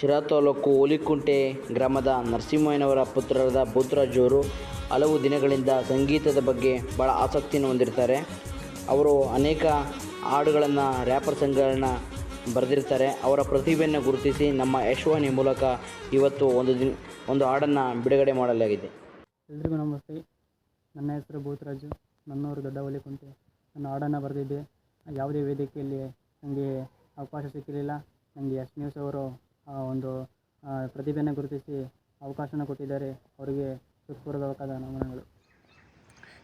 ಶಿರಾ ತಾಲೂಕು ಹುಲಿಕುಂಟೆ ಗ್ರಾಮದ ನರಸಿಂಹಯ್ಯನವರ ಪುತ್ರರಾದ ಬೂತರಾಜ್ ಅವರು ಹಲವು ದಿನಗಳಿಂದ ಸಂಗೀತದ ಬಗ್ಗೆ ಭಾಳ ಆಸಕ್ತಿಯನ್ನು ಹೊಂದಿರ್ತಾರೆ. ಅವರು ಅನೇಕ ಹಾಡುಗಳನ್ನು ರ್ಯಾಪರ್ ಸಂಘಗಳನ್ನ ಬರೆದಿರ್ತಾರೆ. ಅವರ ಪ್ರತಿಭೆಯನ್ನು ಗುರುತಿಸಿ ನಮ್ಮ ಯಶವಾಣಿ ಮೂಲಕ ಇವತ್ತು ಒಂದು ದಿನ, ಒಂದು ಹಾಡನ್ನು ಬಿಡುಗಡೆ ಮಾಡಲಾಗಿದೆ. ಎಲ್ರಿಗೂ ನಮಸ್ತೆ. ನನ್ನ ಹೆಸರು ಭೂತರಾಜು ನನ್ನವರು ದೊಡ್ಡ ಹೊಲಿಕುಂಟೆ. ನನ್ನ ಹಾಡನ್ನು ಬರೆದಿದ್ದೆ. ಯಾವುದೇ ವೇದಿಕೆಯಲ್ಲಿ ನನಗೆ ಅವಕಾಶ ಸಿಕ್ಕಿರಲಿಲ್ಲ. ನನಗೆ ಯಶ್ ನ್ಯೂಸ್ ಅವರು ಒಂದು ಪ್ರತಿಭೆಯನ್ನು ಗುರುತಿಸಿ ಅವಕಾಶನ ಕೊಟ್ಟಿದ್ದಾರೆ ಅವರಿಗೆ ಹೃತ್ಪೂರ್ವಕವಾದ ನಮನಗಳು.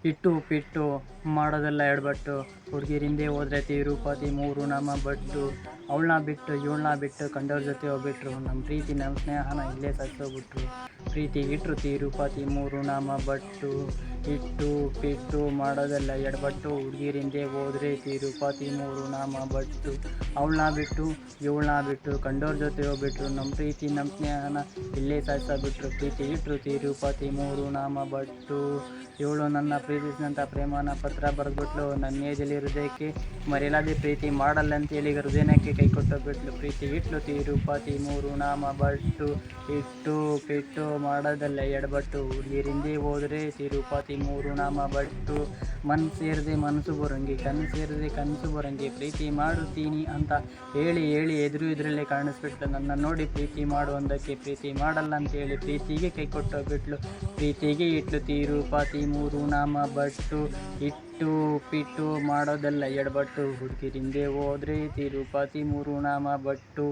ಇಟ್ಟು ಪಿಟ್ಟು ಮಾಡೋದೆಲ್ಲ ಎಡಬಟ್ಟು ಹುಡುಗಿರಿಂದೆ ಹೋದ್ರೆ ತಿರುಪತಿ ಮೂರು ನಮ್ಮ ಬಟ್ಟು, ಅವಳನ್ನ ಬಿಟ್ಟು, ಇವಳನ್ನ ಬಿಟ್ಟು, ಕಂಡವ್ರ ಜೊತೆ ಹೋಗ್ಬಿಟ್ರು ನಮ್ಮ ಪ್ರೀತಿ ನಮ್ಮ ಸ್ನೇಹನ ಇಲ್ಲೇ ಸತ್ತೋಗ್ಬಿಟ್ರು ಪ್ರೀತಿಗಿಟ್ರು ತಿರುಪತಿ ಮೂರು ನಾಮ, ಬಟ್ಟು, ಇಟ್ಟು, ಪಿಟ್ಟು, ಮಾಡೋದೆಲ್ಲ ಎಡಬಟ್ಟು, ಹುಡುಗಿರಿಂದೇ ಹೋದ್ರೆ ತಿರುಪತಿ ಮೂರು ನಾಮ, ಬಟ್ಟು. ಅವಳನ್ನ ಬಿಟ್ಟು, ಇವಳನ್ನ ಬಿಟ್ಟು, ಕಂಡೋರ ಜೊತೆ ಹೋಗ್ಬಿಟ್ರು ನಮ್ಮ ಪ್ರೀತಿ ನಮ್ಮ ಸ್ನೇಹನ ಇಲ್ಲೇ ಸಾಯಿಸಬಿಟ್ರು ಪ್ರೀತಿ ಇಟ್ಟರು ತಿರುಪತಿ ಮೂರು ನಾಮ, ಬಟ್ಟು. ಇವಳು ನನ್ನ ಪ್ರೀತಿಸಿದಂಥ ಪ್ರೇಮನ ಪತ್ರ ಬರೆದ್ಬಿಟ್ಲು. ನನ್ನ ಏಜಲ್ಲಿ ಹೃದಯಕ್ಕೆ ಮರೆಯಲಾದೆ ಪ್ರೀತಿ ಮಾಡಲ್ಲ ಅಂತೇಳಿ ಹೃದಯಕ್ಕೆ ಕೈ ಕೊಟ್ಟೋಗ್ಬಿಟ್ಲು. ಪ್ರೀತಿ ಇಟ್ಲು ತಿರುಪತಿ ಮೂರು ನಾಮ, ಬಟ್ಟು, ಇಟ್ಟು, ಪಿಟ್ಟು ಮಾಡೋದೆಲ್ಲ ಎಡಬಟ್ಟು. ನೀರಿಂದೇ ಹೋದರೆ ತಿರುಪತಿ ಮೂರು ನಾಮ ಬಟ್ಟು. ಮನ್ ಸೇರದೆ ಮನಸ್ಸು ಬರಂಗೆ, ಕಣ್ಣು ಸೇರದೆ ಕನಸು ಬರಂಗೆ, ಪ್ರೀತಿ ಮಾಡುತ್ತೀನಿ ಅಂತ ಹೇಳಿ ಹೇಳಿ ಎದುರು ಇದರಲ್ಲೇ ಕಾಣಿಸ್ಬಿಟ್ಲು. ನನ್ನ ನೋಡಿ ಪ್ರೀತಿ ಮಾಡುವಂದಕ್ಕೆ ಪ್ರೀತಿ ಮಾಡಲ್ಲ ಅಂತೇಳಿ ಪ್ರೀತಿಗೆ ಕೈ ಕೊಟ್ಟೋಗ್ಬಿಟ್ಲು. ಪ್ರೀತಿಗೆ ಇಟ್ಲು ತಿರುಪತಿ ಮೂರು ನಾಮ ಬಟ್ಟು. ಇಟ್ಟು ಪಿಟ್ಟು ಮಾಡೋದೆಲ್ಲ ಎಡಬಟ್ಟು. ಹುಡುಗಿರಿಂದೆ ಹೋದ್ರೆ ತಿರುಪತಿ ಮೂರು ನಾಮ ಬಟ್ಟು.